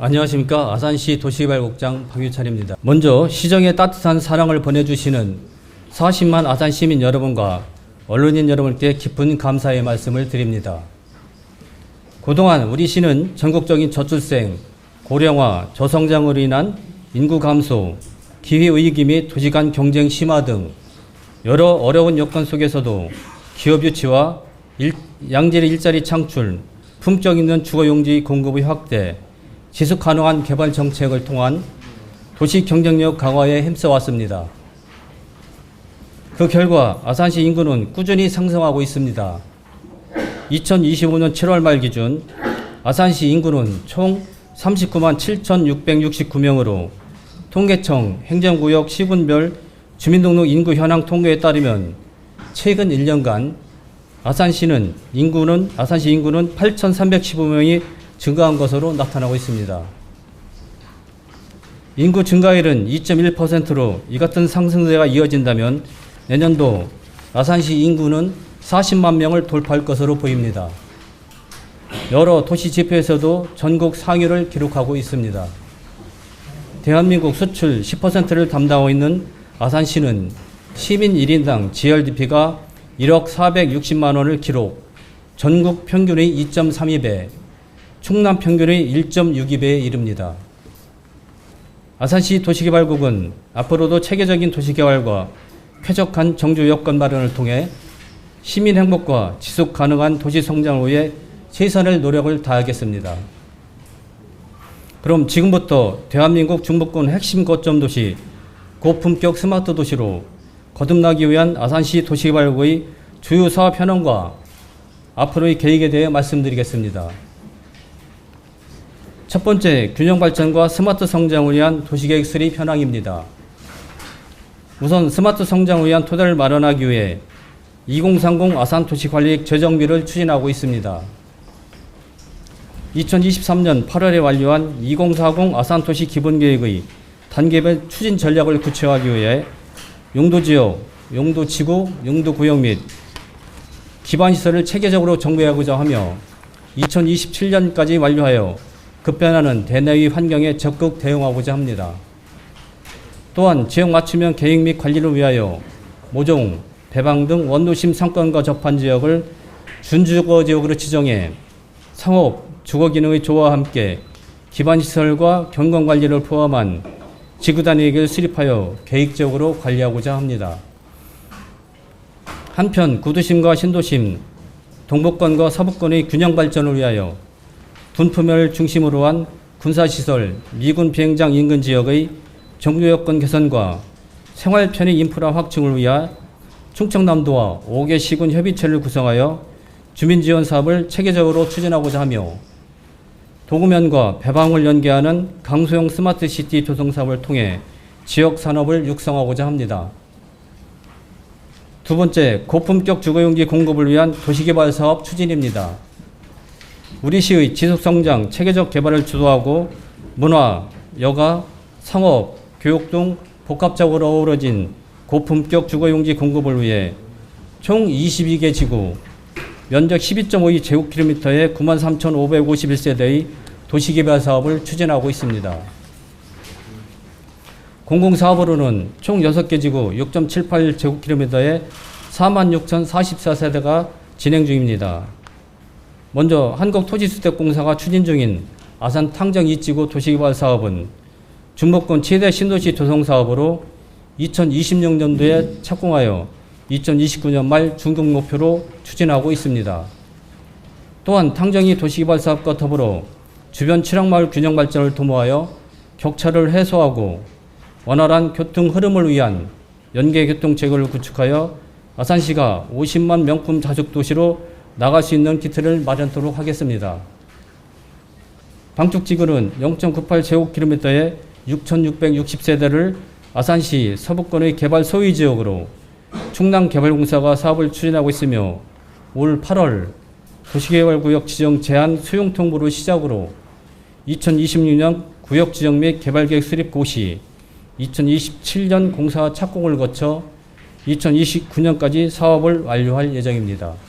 안녕하십니까 아산시 도시개발국장 박유찬입니다. 먼저 시정에 따뜻한 사랑을 보내주시는 40만 아산 시민 여러분과 언론인 여러분께 깊은 감사의 말씀을 드립니다. 그동안 우리 시는 전국적인 저출생, 고령화, 저성장으로 인한 인구 감소, 기회위기 및 도시 간 경쟁 심화 등 여러 어려운 여건 속에서도 기업 유치와 일, 양질의 일자리 창출, 품격 있는 주거용지 공급의 확대, 지속 가능한 개발 정책을 통한 도시 경쟁력 강화에 힘써왔습니다. 그 결과 아산시 인구는 꾸준히 상승하고 있습니다. 2025년 7월 말 기준 아산시 인구는 총 39만 7,669명으로 통계청 행정구역 시군별 주민등록 인구 현황 통계에 따르면 최근 1년간 아산시는 인구는 아산시 인구는 8,315명이 증가한 것으로 나타나고 있습니다. 인구 증가율은 2.1%로 이 같은 상승세가 이어진다면 내년도 아산시 인구는 40만 명을 돌파할 것으로 보입니다. 여러 도시 지표에서도 전국 상위를 기록하고 있습니다. 대한민국 수출 10%를 담당하고 있는 아산시는 시민 1인당 GRDP가 1억 460만 원을 기록, 전국 평균의 2.32배, 충남 평균의 1.62배에 이릅니다. 아산시 도시개발국은 앞으로도 체계적인 도시개발과 쾌적한 정주 여건 마련을 통해 시민 행복과 지속 가능한 도시 성장을 위해 최선의 노력을 다하겠습니다. 그럼 지금부터 대한민국 중부권 핵심 거점 도시 고품격 스마트 도시로 거듭나기 위한 아산시 도시개발국의 주요 사업 현황과 앞으로의 계획에 대해 말씀드리겠습니다. 첫 번째, 균형 발전과 스마트 성장을 위한 도시계획 수립 현황입니다. 우선 스마트 성장을 위한 토대를 마련하기 위해 2030 아산 도시관리획 재정비를 추진하고 있습니다. 2023년 8월에 완료한 2040 아산 도시 기본계획의 단계별 추진 전략을 구체화하기 위해 용도지역, 용도지구, 용도구역 및 기반시설을 체계적으로 정비하고자 하며 2027년까지 완료하여 급변하는 대내의 환경에 적극 대응하고자 합니다. 또한 지역 맞춤형 계획 및 관리를 위하여 모종, 배방 등 원도심 상권과 접한 지역을 준주거 지역으로 지정해 상업, 주거 기능의 조화와 함께 기반시설과 경관관리를 포함한 지구단위계를 수립하여 계획적으로 관리하고자 합니다. 한편 구도심과 신도심, 동북권과 서북권의 균형 발전을 위하여 분포면을 중심으로 한 군사시설, 미군 비행장 인근 지역의 정류 여건 개선과 생활 편의 인프라 확충을 위한 충청남도와 5개 시군 협의체를 구성하여 주민 지원 사업을 체계적으로 추진하고자 하며 도구면과 배방을 연계하는 강소형 스마트 시티 조성 사업을 통해 지역 산업을 육성하고자 합니다. 두 번째, 고품격 주거용지 공급을 위한 도시개발 사업 추진입니다. 우리 시의 지속성장, 체계적 개발을 주도하고 문화, 여가, 상업, 교육 등 복합적으로 어우러진 고품격 주거용지 공급을 위해 총 22개 지구, 면적 12.52 제곱킬로미터의 93,551세대의 도시개발 사업을 추진하고 있습니다. 공공사업으로는 총 6개 지구 6.78 제곱킬로미터의 46,044세대가 진행 중입니다. 먼저 한국토지주택공사가 추진 중인 아산 탕정 2지구 도시개발 사업은 중부권 최대 신도시 조성 사업으로 2026년도에 착공하여 2029년 말 중국 목표로 추진하고 있습니다. 또한 탕정이 도시개발 사업과 더불어 주변 칠학마을 균형 발전을 도모하여 격차를 해소하고 원활한 교통 흐름을 위한 연계 교통 체계를 구축하여 아산시가 50만 명품 자족 도시로 나갈 수 있는 기틀을 마련토록 하겠습니다. 방축지구는 0.98 제곱킬로미터의 6,660세대를 아산시 서북권의 개발 소위 지역으로 충남개발공사가 사업을 추진하고 있으며 올 8월 도시개발구역 지정 제한 수용 통보를 시작으로 2026년 구역 지정 및 개발계획 수립 고시 2027년 공사 착공을 거쳐 2029년까지 사업을 완료할 예정입니다.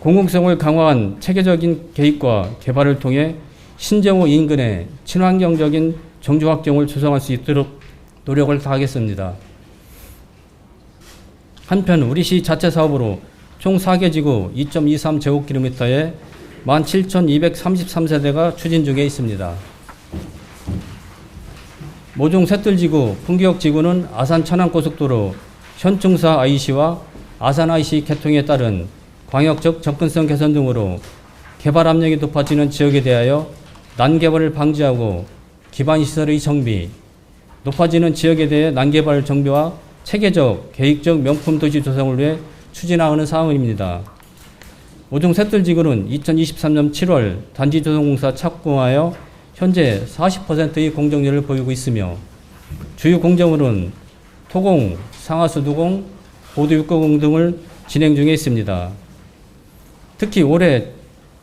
공공성을 강화한 체계적인 계획과 개발을 통해 신정호 인근에 친환경적인 정주 확정을 조성할 수 있도록 노력을 다하겠습니다. 한편 우리 시 자체 사업으로 총 4개 지구 2.23제곱킬로미터에 17,233세대가 추진 중에 있습니다. 모종 셋들지구, 풍기역지구는 아산 천안고속도로 현충사 IC와 아산 IC 개통에 따른 광역적 접근성 개선 등으로 개발 압력이 높아지는 지역에 대하여 난개발을 방지하고 기반 시설의 정비, 높아지는 지역에 대해 난개발 정비와 체계적, 계획적 명품 도시 조성을 위해 추진하는 사항입니다. 모종 셋들지구는 2023년 7월 단지 조성공사 착공하여 현재 40%의 공정률을 보이고 있으며 주요 공정물은 토공, 상하수 두공, 보도 육가공 등을 진행 중에 있습니다. 특히 올해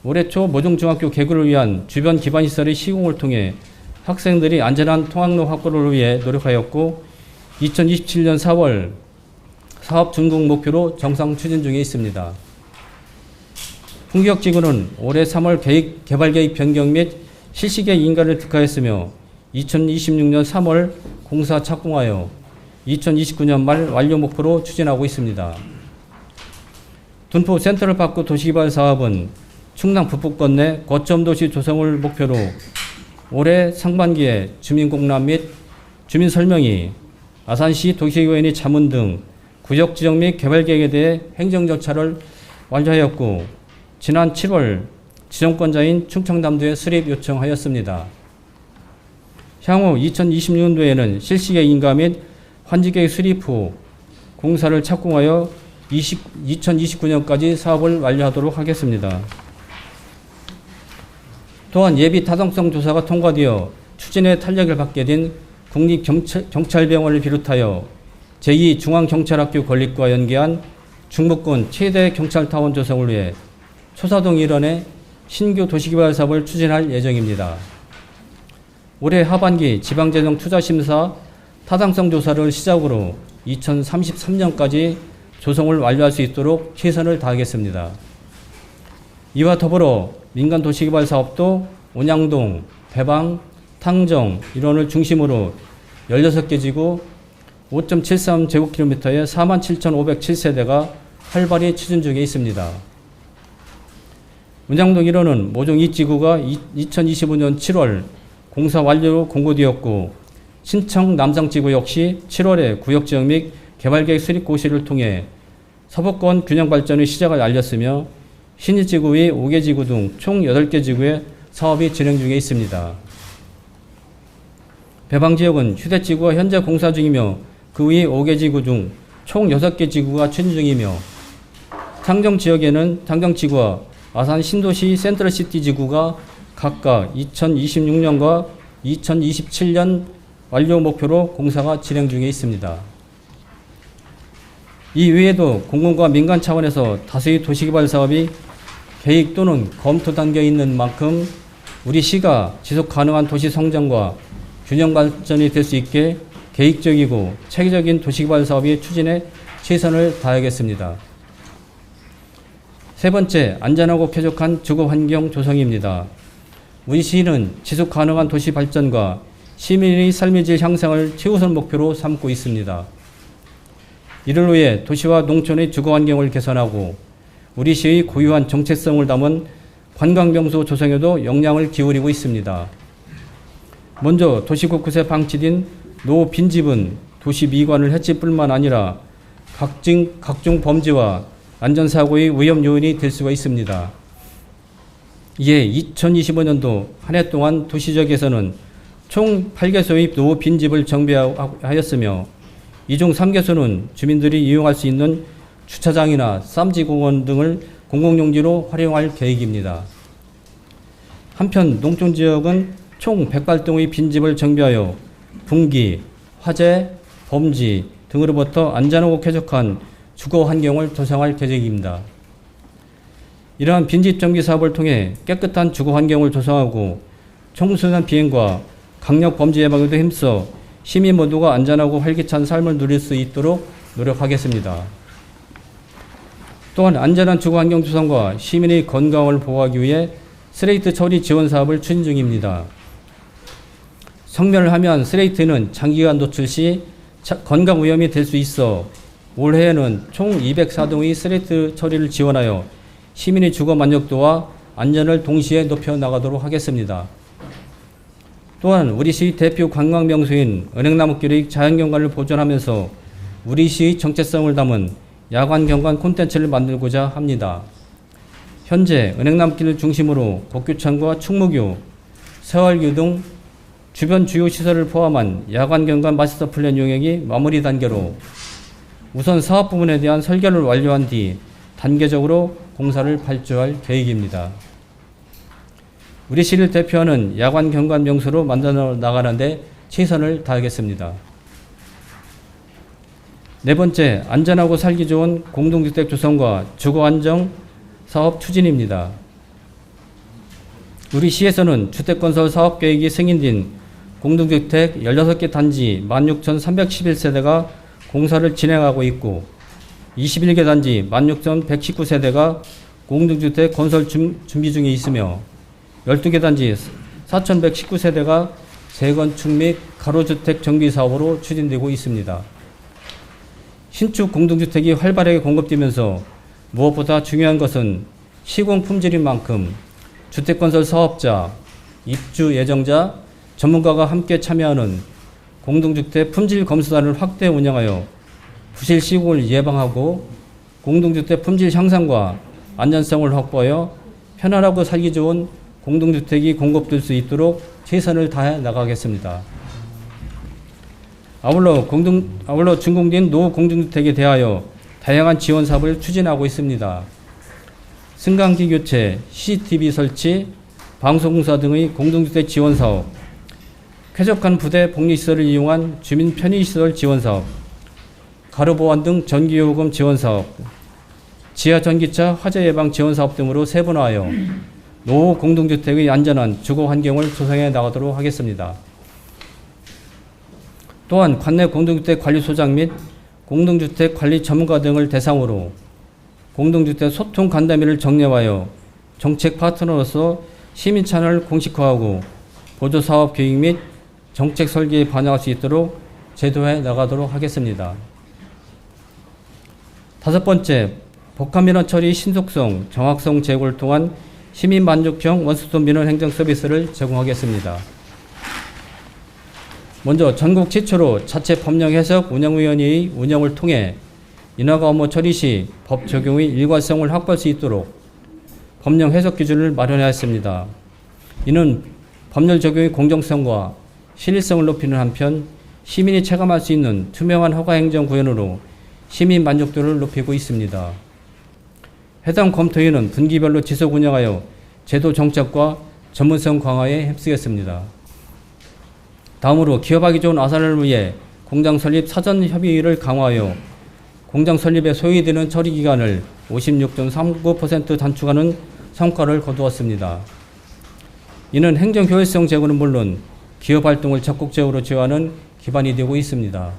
올해 초 모종중학교 개교를 위한 주변 기반 시설의 시공을 통해 학생들이 안전한 통학로 확보를 위해 노력하였고 2027년 4월 사업 준공 목표로 정상 추진 중에 있습니다. 풍기역지구는 올해 3월 계획, 개발 계획 변경 및 실시계 인가를 특화했으며 2026년 3월 공사 착공하여 2029년 말 완료 목표로 추진하고 있습니다. 둔포 센트럴파크 도시개발 사업은 충남 북부권 내 거점 도시 조성을 목표로 올해 상반기에 주민공람 및 주민 설명이 아산시 도시의원이 자문 등 구역 지정 및 개발 계획에 대해 행정 절차를 완료하였고 지난 7월 지정권자인 충청남도에 수립 요청하였습니다. 향후 2026년도에는 실시계 인가 및 환지계획 수립 후 공사를 착공하여 20, 2029년까지 사업을 완료하도록 하겠습니다. 또한 예비 타당성 조사가 통과되어 추진의 탄력을 받게 된 국립경찰병원을 비롯하여 제2중앙경찰학교 건립과 연계한 중부권 최대 경찰타원 조성을 위해 초사동 일원의 신규 도시개발 사업을 추진할 예정입니다. 올해 하반기 지방재정 투자심사 타당성 조사를 시작으로 2033년까지 조성을 완료할 수 있도록 최선을 다하겠습니다. 이와 더불어 민간 도시개발 사업도 온양동, 대방, 탕정 일원을 중심으로 16개 지구 5.73 제곱킬로미터의 47,507세대가 활발히 추진 중에 있습니다. 문양동 1호는 모종 2지구가 2025년 7월 공사 완료로 공고되었고 신청 남상지구 역시 7월에 구역지역 및 개발계획 수립 고시를 통해 서부권 균형 발전의 시작을 알렸으며 신일지구의 5개 지구 등 총 8개 지구에 사업이 진행 중에 있습니다. 배방 지역은 휴대 지구가 현재 공사 중이며 그 위에 5개 지구 중 총 6개 지구가 추진 중이며 창정 지역에는 창정 지구와 아산 신도시 센트럴 시티 지구가 각각 2026년과 2027년 완료 목표로 공사가 진행 중에 있습니다. 이 외에도 공공과 민간 차원에서 다수의 도시개발 사업이 계획 또는 검토 단계에 있는 만큼 우리 시가 지속 가능한 도시 성장과 균형 발전이 될 수 있게 계획적이고 체계적인 도시개발 사업의 추진에 최선을 다하겠습니다. 세 번째, 안전하고 쾌적한 주거 환경 조성입니다. 우리 시는 지속 가능한 도시 발전과 시민의 삶의 질 향상을 최우선 목표로 삼고 있습니다. 이를 위해 도시와 농촌의 주거 환경을 개선하고 우리 시의 고유한 정체성을 담은 관광명소 조성에도 역량을 기울이고 있습니다. 먼저 도시 곳곳에 방치된 노 빈집은 도시 미관을 해칠 뿐만 아니라 각종, 각종 범죄와 안전사고의 위험 요인이 될 수가 있습니다. 이에 2025년도 한 해 동안 도시적에서는 총 8개소의 노 빈집을 정비하였으며 이중 3개소는 주민들이 이용할 수 있는 주차장이나 쌈지공원 등을 공공용지로 활용할 계획입니다. 한편 농촌 지역은 총 108동의 빈집을 정비하여 분기, 화재, 범지 등으로부터 안전하고 쾌적한 주거 환경을 조성할 계획입니다. 이러한 빈집 정비 사업을 통해 깨끗한 주거 환경을 조성하고 청소년 비행과 강력 범죄 예방에도 힘써 시민 모두가 안전하고 활기찬 삶을 누릴 수 있도록 노력하겠습니다. 또한 안전한 주거 환경 조성과 시민의 건강을 보호하기 위해 스레이트 처리 지원 사업을 추진 중입니다. 성멸을 하면 스레이트는 장기간 노출 시 차- 건강 위험이 될 수 있어 올해에는 총 204동의 스레이트 처리를 지원하여 시민의 주거 만족도와 안전을 동시에 높여 나가도록 하겠습니다. 또한 우리 시 대표 관광 명소인 은행나무길의 자연경관을 보존하면서 우리 시의 정체성을 담은 야간 경관 콘텐츠를 만들고자 합니다. 현재 은행나무길을 중심으로 복교천과 충무교, 세월교 등 주변 주요 시설을 포함한 야간 경관 마스터 플랜 용역이 마무리 단계로 우선 사업 부분에 대한 설계를 완료한 뒤 단계적으로 공사를 발주할 계획입니다. 우리 시를 대표하는 야간 경관 명소로 만들어 나가는데 최선을 다하겠습니다. 네 번째, 안전하고 살기 좋은 공동주택 조성과 주거 안정 사업 추진입니다. 우리 시에서는 주택건설 사업계획이 승인된 공동주택 16개 단지 16,311세대가 공사를 진행하고 있고 21개 단지 16,119세대가 공동주택 건설 준- 준비 중에 있으며 12개 단지 4,119세대가 재건축 및 가로주택 정비 사업으로 추진되고 있습니다. 신축 공동주택이 활발하게 공급되면서 무엇보다 중요한 것은 시공 품질인 만큼 주택건설 사업자, 입주 예정자, 전문가가 함께 참여하는 공동주택 품질 검수단을 확대 운영하여 부실 시공을 예방하고 공동주택 품질 향상과 안전성을 확보하여 편안하고 살기 좋은 공동주택이 공급될 수 있도록 최선을 다해 나가겠습니다. 아울러 공동 아울러 준공된 노 공동주택에 대하여 다양한 지원 사업을 추진하고 있습니다. 승강기 교체, CCTV 설치, 방송공사 등의 공동주택 지원 사업, 쾌적한 부대 복리시설을 이용한 주민 편의시설 지원 사업, 가로 보완 등 전기요금 지원 사업, 지하 전기차 화재 예방 지원 사업 등으로 세분화하여 노후 공동주택의 안전한 주거 환경을 조성해 나가도록 하겠습니다. 또한 관내 공동주택 관리소장 및 공동주택 관리 전문가 등을 대상으로 공동주택 소통 간담회를 정례하여 정책 파트너로서 시민 참여를 공식화하고 보조 사업 계획 및 정책 설계에 반영할 수 있도록 제도해 나가도록 하겠습니다. 다섯 번째, 복합 민원 처리 신속성, 정확성 제고를 통한 시민 만족형 원스톱 민원 행정 서비스를 제공하겠습니다. 먼저 전국 최초로 자체 법령 해석 운영위원회의 운영을 통해 인허가 업무 처리 시 법 적용의 일관성을 확보할 수 있도록 법령 해석 기준을 마련하였습니다. 이는 법률 적용의 공정성과 신뢰성을 높이는 한편 시민이 체감할 수 있는 투명한 허가 행정 구현으로 시민 만족도를 높이고 있습니다. 해당 검토위는 분기별로 지속 운영하여 제도 정착과 전문성 강화에 힘쓰겠습니다. 다음으로 기업하기 좋은 아산을 위해 공장 설립 사전 협의를 강화하여 공장 설립에 소요되는 처리 기간을 56.39% 단축하는 성과를 거두었습니다. 이는 행정 효율성 제고는 물론 기업 활동을 적극적으로 지원하는 기반이 되고 있습니다.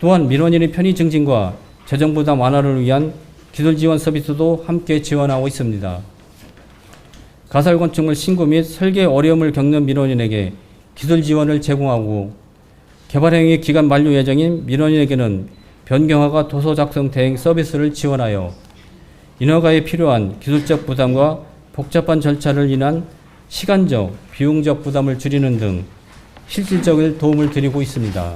또한 민원인의 편의 증진과 재정 부담 완화를 위한 기술 지원 서비스도 함께 지원하고 있습니다. 가설 건축물 신고 및 설계 어려움을 겪는 민원인에게 기술 지원을 제공하고 개발 행위 기간 만료 예정인 민원인에게는 변경허가 도서 작성 대행 서비스를 지원하여 인허가에 필요한 기술적 부담과 복잡한 절차를 인한 시간적, 비용적 부담을 줄이는 등 실질적인 도움을 드리고 있습니다.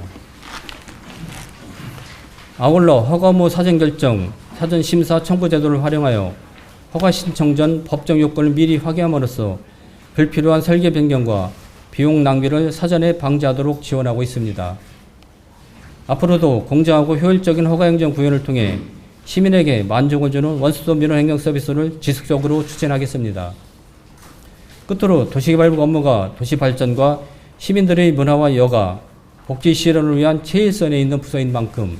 아울러 허가무 사전 결정, 사전 심사 청구 제도를 활용하여 허가 신청 전 법정 요건을 미리 확인함으로써 불필요한 설계 변경과 비용 낭비를 사전에 방지하도록 지원하고 있습니다. 앞으로도 공정하고 효율적인 허가 행정 구현을 통해 시민에게 만족을 주는 원스톱 민원 행정 서비스를 지속적으로 추진하겠습니다. 끝으로 도시개발부 업무가 도시 발전과 시민들의 문화와 여가, 복지 실현을 위한 최일선에 있는 부서인 만큼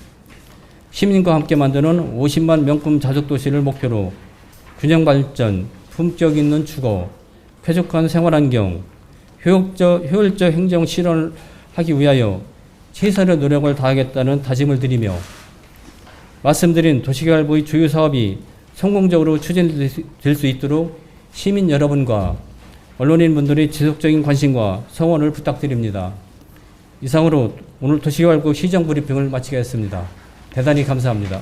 시민과 함께 만드는 50만 명품 자족 도시를 목표로 균형 발전, 품격 있는 주거, 쾌적한 생활 환경, 효율적, 효율적 행정 실현을 하기 위하여 최선의 노력을 다하겠다는 다짐을 드리며 말씀드린 도시개발부의 주요 사업이 성공적으로 추진될 수 있도록 시민 여러분과 언론인 분들의 지속적인 관심과 성원을 부탁드립니다. 이상으로 오늘 도시개발국 시정 브리핑을 마치겠습니다. 대단히 감사합니다.